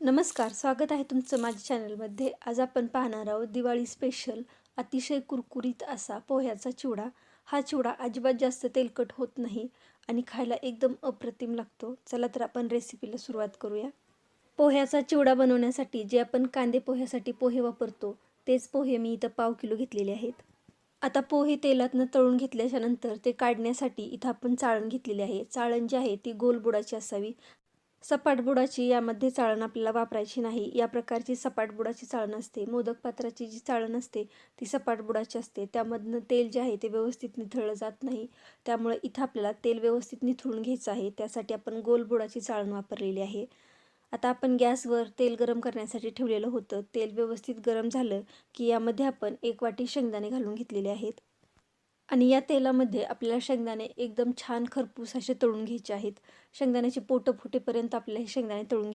नमस्कार स्वागत आहे तुमचं माझ्या चॅनलमध्ये. आज आपण पाहणार आहोत दिवाळी स्पेशल अतिशय कुरकुरीत असा पोह्याचा चिवडा. हा चिवडा अजिबात जास्त तेलकट होत नाही आणि खायला एकदम अप्रतिम लागतो. चला तर आपण रेसिपीला सुरुवात करूया. पोह्याचा चिवडा बनवण्यासाठी जे आपण कांदे पोह्यासाठी पोहे वापरतो तेच पोहे मी इथं पाव किलो घेतलेले आहेत. आता पोहे तेलातनं तळून घेतल्याच्यानंतर ते काढण्यासाठी इथं आपण चाळण घेतलेली आहे. चाळण जी आहे ती गोल बुडाची असावी. सपाट बुडाची यामध्ये चाळण आपल्याला वापरायची नाही. या प्रकारची सपाट बुडाची चाळण असते. मोदक पात्राची जी चाळण असते ती सपाट बुडाची असते. त्यामधनं तेल जे आहे ते व्यवस्थित निथळलं जात नाही. त्यामुळे इथं आपल्याला तेल व्यवस्थित निथळून घ्यायचं आहे. त्यासाठी आपण गोल बुडाची चाळण वापरलेली आहे. आता आपण गॅसवर तेल गरम करण्यासाठी ठेवलेलं होतं. तेल व्यवस्थित गरम झालं की यामध्ये आपण एक वाटी शेंगदाणे घालून घेतलेले आहेत. आणि या तेलामध्ये आपल्याला शेंगदाणे एकदम छान खरपूस असे तळून घ्यायचे आहेत. शेंगदाण्याचे पोटं फुटेपर्यंत आपल्याला हे शेंगदाणे तळून